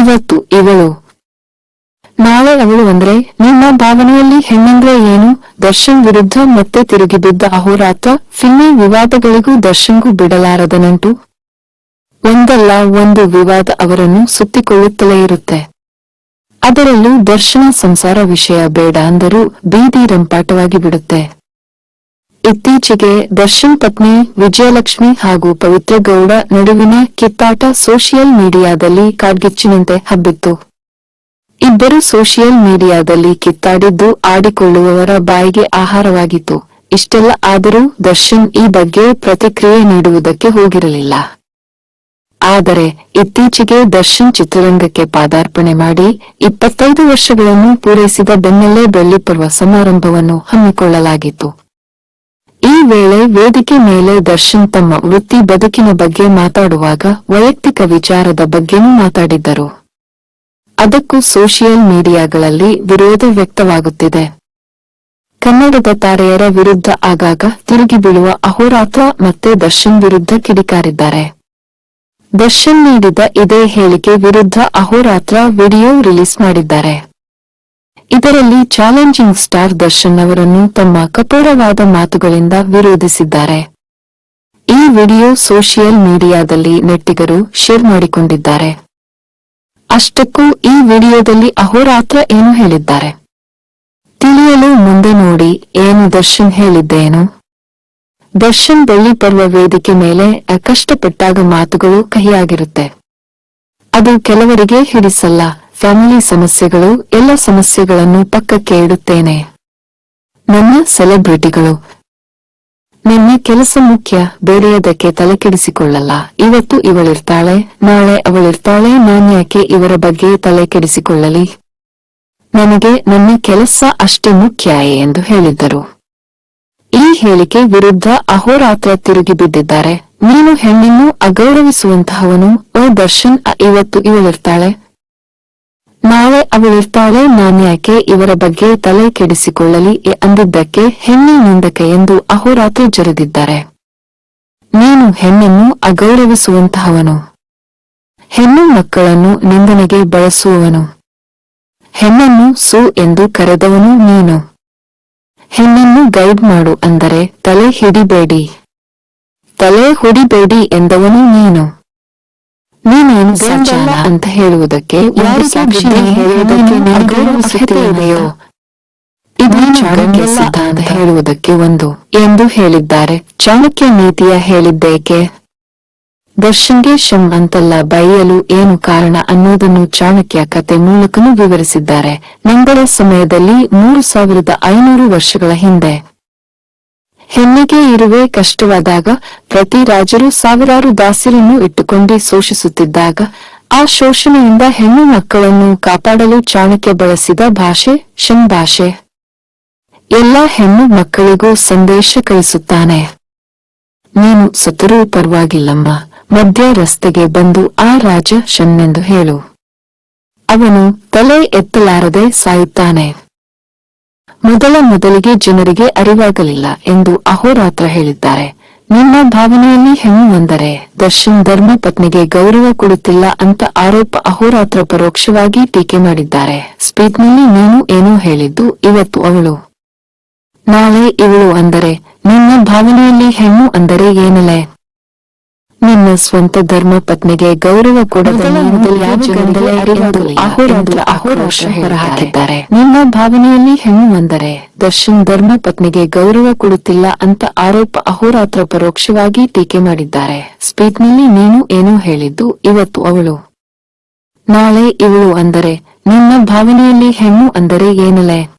ಇವತ್ತು ಇವಳು. ನಾಳೆ ಅವಳು ಅಂದ್ರೆ ನಿಮ್ಮ ಭಾವನೆಯಲ್ಲಿ ಹೆಣ್ಣಂದ್ರೆ ಏನು? ದರ್ಶನ್ ವಿರುದ್ಧ ಮತ್ತೆ ತಿರುಗಿ ಬಿದ್ದ ಅಹೋರಾತ್ರ ಫಿಲ್ಮಿ ವಿವಾದಗಳಿಗೂ ದರ್ಶನ್ಗೂ ಬಿಡಲಾರದ ನಂಟು ಒಂದಲ್ಲ ಒಂದು ವಿವಾದ ಅವರನ್ನು ಸುತ್ತಿಕೊಳ್ಳುತ್ತಲೇ ಇರುತ್ತೆ. ಅದರಲ್ಲೂ ದರ್ಶನ ಸಂಸಾರ ವಿಷಯ ಬೇಡ ಅಂದರೂ ಬೀದಿ ರಂಪಾಟವಾಗಿ ಬಿಡುತ್ತೆ. ಇತ್ತೀಚೆಗೆ ದರ್ಶನ್ ಪತ್ನಿ ವಿಜಯಲಕ್ಷ್ಮಿ ಹಾಗೂ ಪವಿತ್ರ ಗೌಡ ನಡುವಿನ ಕಿತ್ತಾಟ ಸೋಷಿಯಲ್ ಮೀಡಿಯಾದಲ್ಲಿ ಕಾಡ್ಗಿಚ್ಚಿನಂತೆ ಹಬ್ಬಿತ್ತು. ಇಬ್ಬರು ಸೋಷಿಯಲ್ ಮೀಡಿಯಾದಲ್ಲಿ ಕಿತ್ತಾಡಿದ್ದು ಆಡಿಕೊಳ್ಳುವವರ ಬಾಯಿಗೆ ಆಹಾರವಾಗಿತ್ತು. ಇಷ್ಟೆಲ್ಲ ಆದರೂ ದರ್ಶನ್ ಈ ಬಗ್ಗೆ ಪ್ರತಿಕ್ರಿಯೆ ನೀಡುವುದಕ್ಕೆ ಹೋಗಿರಲಿಲ್ಲ. ಆದರೆ ಇತ್ತೀಚೆಗೆ ದರ್ಶನ್ ಚಿತ್ರರಂಗಕ್ಕೆ ಪಾದಾರ್ಪಣೆ ಮಾಡಿ ಇಪ್ಪತ್ತೈದು ವರ್ಷಗಳನ್ನು ಪೂರೈಸಿದ ಬೆನ್ನಲ್ಲೇ ಬೆಳ್ಳಿಪರ್ವ ಸಮಾರಂಭವನ್ನು ಹಮ್ಮಿಕೊಳ್ಳಲಾಗಿತ್ತು. ಈ ವೇಳೆ ವೇದಿಕೆ ಮೇಲೆ ದರ್ಶನ್ ತಮ್ಮ ವೃತ್ತಿ ಬದುಕಿನ ಬಗ್ಗೆ ಮಾತಾಡುವಾಗ ವೈಯಕ್ತಿಕ ವಿಚಾರದ ಬಗ್ಗೆನೂ ಮಾತಾಡಿದ್ದರು. ಅದಕ್ಕೂ ಸೋಷಿಯಲ್ ಮೀಡಿಯಾಗಳಲ್ಲಿ ವಿರೋಧ ವ್ಯಕ್ತವಾಗುತ್ತಿದೆ. ಕನ್ನಡದ ತಾರೆಯರ ವಿರುದ್ಧ ಆಗಾಗ ತಿರುಗಿ ಬೀಳುವ ಅಹೋರಾತ್ರ ಮತ್ತೆ ದರ್ಶನ್ ವಿರುದ್ಧ ಕಿಡಿಕಾರಿದ್ದಾರೆ. ದರ್ಶನ್ ನೀಡಿದ ಇದೇ ಹೇಳಿಕೆ ವಿರುದ್ಧ ಅಹೋರಾತ್ರ ವಿಡಿಯೋ ರಿಲೀಸ್ ಮಾಡಿದ್ದಾರೆ. ಇದರಲ್ಲಿ ಚಾಲೆಂಜಿಂಗ್ ಸ್ಟಾರ್ ದರ್ಶನ್ ಅವರನ್ನು ತಮ್ಮ ಕಠೋರವಾದ ಮಾತುಗಳಿಂದ ವಿರೋಧಿಸಿದ್ದಾರೆ. ಈ ವಿಡಿಯೋ ಸೋಷಿಯಲ್ ಮೀಡಿಯಾದಲ್ಲಿ ನೆಟ್ಟಿಗರು ಶೇರ್ ಮಾಡಿಕೊಂಡಿದ್ದಾರೆ. ಅಷ್ಟಕ್ಕೂ ಈ ವಿಡಿಯೋದಲ್ಲಿ ಅಹೋರಾತ್ರ ಏನು ಹೇಳಿದ್ದಾರೆ? ತಿಳಿಯಲು ಮುಂದೆ ನೋಡಿ ಏನು ದರ್ಶನ್ ಹೇಳಿದ್ದೇನು? ದರ್ಶನ್ ಬೆಳ್ಳಿ ಪರ್ವ ವೇದಿಕೆ ಮೇಲೆ ಕಷ್ಟಪಟ್ಟಾಗ ಮಾತುಗಳು ಕಹಿಯಾಗಿರುತ್ತೆ. ಅದು ಕೆಲವರಿಗೆ ಹಿಡಿಸಲ್ಲ. ಫ್ಯಾಮಿಲಿ ಸಮಸ್ಯೆಗಳು, ಎಲ್ಲ ಸಮಸ್ಯೆಗಳನ್ನು ಪಕ್ಕಕ್ಕೆ ಇಡುತ್ತೇನೆ. ನನ್ನ ಸೆಲೆಬ್ರಿಟಿಗಳು. ನಿನ್ನೆ ಕೆಲಸ ಮುಖ್ಯ, ಬೇರೆಯದಕ್ಕೆ ತಲೆಕೆಡಿಸಿಕೊಳ್ಳಲ್ಲ. ಇವತ್ತು ಇವಳಿರ್ತಾಳೆ, ನಾಳೆ ಅವಳಿರ್ತಾಳೆ ನಾನ್ಯಾಕೆ ಇವರ ಬಗ್ಗೆ ತಲೆ ಕೆಡಿಸಿಕೊಳ್ಳಲಿ ನನಗೆ ನನ್ನ ಕೆಲಸ ಅಷ್ಟೇ ಮುಖ್ಯ ಎಂದು ಹೇಳಿದ್ದರು. ಈ ಹೇಳಿಕೆ ವಿರುದ್ಧ ಅಹೋರಾತ್ರ ತಿರುಗಿ ಬಿದ್ದಿದ್ದಾರೆ. ನೀನು ಹೆಣ್ಣನ್ನು ಅಗೌರವಿಸುವಂತಹವನು, ಓ ದರ್ಶನ್ ಇವತ್ತು ಇವಳಿರ್ತಾಳೆ. ನಾಳೆ ಅವಳಿರ್ತಾಳೆ ನಾನ್ಯಾಕೆ ಇವರ ಬಗ್ಗೆ ತಲೆ ಕೆಡಿಸಿಕೊಳ್ಳಲಿ ಅಂದಿದ್ದಕ್ಕೆ ಹೆಣ್ಣು ನಿಂದಕ ಎಂದು ಅಹೋರಾತ್ರಿ ಜರಿದಿದ್ದಾರೆ. ನೀನು ಹೆಣ್ಣನ್ನು ಅಗೌರವಿಸುವಂತಹವನು. ಹೆಣ್ಣು ಮಕ್ಕಳನ್ನು ನಿಂದನೆಗೆ ಬಳಸುವವನು. ಹೆಣ್ಣನ್ನು ಸು ಎಂದು ಕರೆದವನು ನೀನು. ಹೆಣ್ಣನ್ನು ಗೈಡ್ ಮಾಡು ಅಂದರೆ ತಲೆ ಹಿಡಿಬೇಡಿ. ತಲೆ ಹೊಡಿಬೇಡಿ ಎಂದವನು ನೀನು. ನೀನೇನು ಸಜ್ಜಾಲ ಅಂತ ಹೇಳುವುದಕ್ಕೆ ಯಾರು ಸಾಕ್ಷಿ ಹೇಳುವುದಕ್ಕೆ ಇದೆಯೋ? ಇದು ಚಾಣಕ್ಯ ಸಿದ್ಧಾಂತ ಹೇಳುವುದಕ್ಕೆ ಒಂದು ಎಂದು ಹೇಳಿದ್ದಾರೆ. ಚಾಣಕ್ಯ ನೀತಿಯ ಹೇಳಿದ್ದೇಕೆ? ದರ್ಶನ್ಗೆ ಶಂ ಅಂತಲ್ಲ ಬೈಯಲು ಏನು ಕಾರಣ ಅನ್ನೋದನ್ನು ಚಾಣಕ್ಯ ಕತೆ ಮೂಲಕನೂ ವಿವರಿಸಿದ್ದಾರೆ. ನಂಗಳ ಸಮಯದಲ್ಲಿ ಮೂರು ಸಾವಿರದ ಐನೂರು ವರ್ಷಗಳ ಹಿಂದೆ. ಹೆಣ್ಣಿಗೆ ಇರುವೆ ಕಷ್ಟವಾದಾಗ ಪ್ರತಿ ರಾಜರು ಸಾವಿರಾರು ದಾಸಿರನ್ನು ಇಟ್ಟುಕೊಂಡು ಶೋಷಿಸುತ್ತಿದ್ದಾಗ ಆ ಶೋಷಣೆಯಿಂದ ಹೆಣ್ಣು ಮಕ್ಕಳನ್ನು ಕಾಪಾಡಲು ಚಾಣಕ್ಯ ಬಳಸಿದ ಭಾಷೆ ಶಂ ಭಾಷೆ ಎಲ್ಲ ಹೆಣ್ಣು ಮಕ್ಕಳಿಗೂ ಸಂದೇಶ ಕಳಿಸುತ್ತಾನೆ. ನೀನು ಸತ್ತರೂ ಪರವಾಗಿಲ್ಲಮ್ಮ. ಮಧ್ಯ ರಸ್ತೆಗೆ ಬಂದು ಆ ರಾಜ ಶನ್ನೆಂದು ಹೇಳು. ಅವನು ತಲೆ ಎತ್ತಲಾರದೆ ಸಾಯುತ್ತಾನೆ. ಮೊದಲ ಮೊದಲಿಗೆ ಜನರಿಗೆ ಅರಿವಾಗಲಿಲ್ಲ ಎಂದು ಅಹೋರಾತ್ರ ಹೇಳಿದ್ದಾರೆ. ನಿಮ್ಮ ಭಾವನೆಯಲ್ಲಿ ಹೆಣ್ಣು ಅಂದರೆ ದರ್ಶನ್ ಧರ್ಮ ಪತ್ನಿಗೆ ಗೌರವ ಕೊಡುತ್ತಿಲ್ಲ ಅಂತ ಆರೋಪ ಅಹೋರಾತ್ರ ಪರೋಕ್ಷವಾಗಿ ಟೀಕೆ ಮಾಡಿದ್ದಾರೆ. ಸ್ಪೀಟ್ನಲ್ಲಿ ನೀನು ಏನೂ ಹೇಳಿದ್ದು, ಇವತ್ತು ಅವಳು. ನಾಳೆ ಇವಳು ಅಂದರೆ, ನಿಮ್ಮ ಭಾವನೆಯಲ್ಲಿ ಹೆಣ್ಣು ಅಂದರೆ ಏನಲೆ? ನಿನ್ನ ಸ್ವಂತ ಧರ್ಮ ಪತ್ನಿಗೆ ಗೌರವ ಕೊಡದ ಅಹೋರಾತ್ರ ಅಹೋರಾಶ ಹೊರಹಾಕಿದ್ದಾರೆ. ನಿನ್ನ ಭಾವನೆಯಲ್ಲಿ ಹೆಣ್ಣು ಅಂದರೆ ದರ್ಶನ್ ಧರ್ಮ ಪತ್ನಿಗೆ ಗೌರವ ಕೊಡುತ್ತಿಲ್ಲ ಅಂತ ಆರೋಪ ಅಹೋರಾತ್ರ ಪರೋಕ್ಷವಾಗಿ ಟೀಕೆ ಮಾಡಿದ್ದಾರೆ. ಸ್ಪೀಚ್ನಲ್ಲಿ ನೀನು ಏನೋ ಹೇಳಿದ್ದು ಇವತ್ತು ಅವಳು. ನಾಳೆ ಇವಳು ಅಂದರೆ ನಿನ್ನ ಭಾವನೆಯಲ್ಲಿ ಹೆಣ್ಣು ಅಂದರೆ ಏನಲೆ?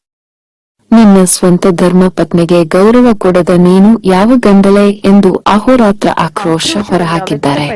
ನಿನ್ನ ಸ್ವಂತ ಧರ್ಮ ಪತ್ನಿಗೆ ಗೌರವ ಕೊಡದ ನೀನು ಯಾವ ಗಂಡಲೆ ಎಂದು ಅಹೋರಾತ್ರ ಆಕ್ರೋಶ ಹೊರಹಾಕಿದ್ದಾರೆ.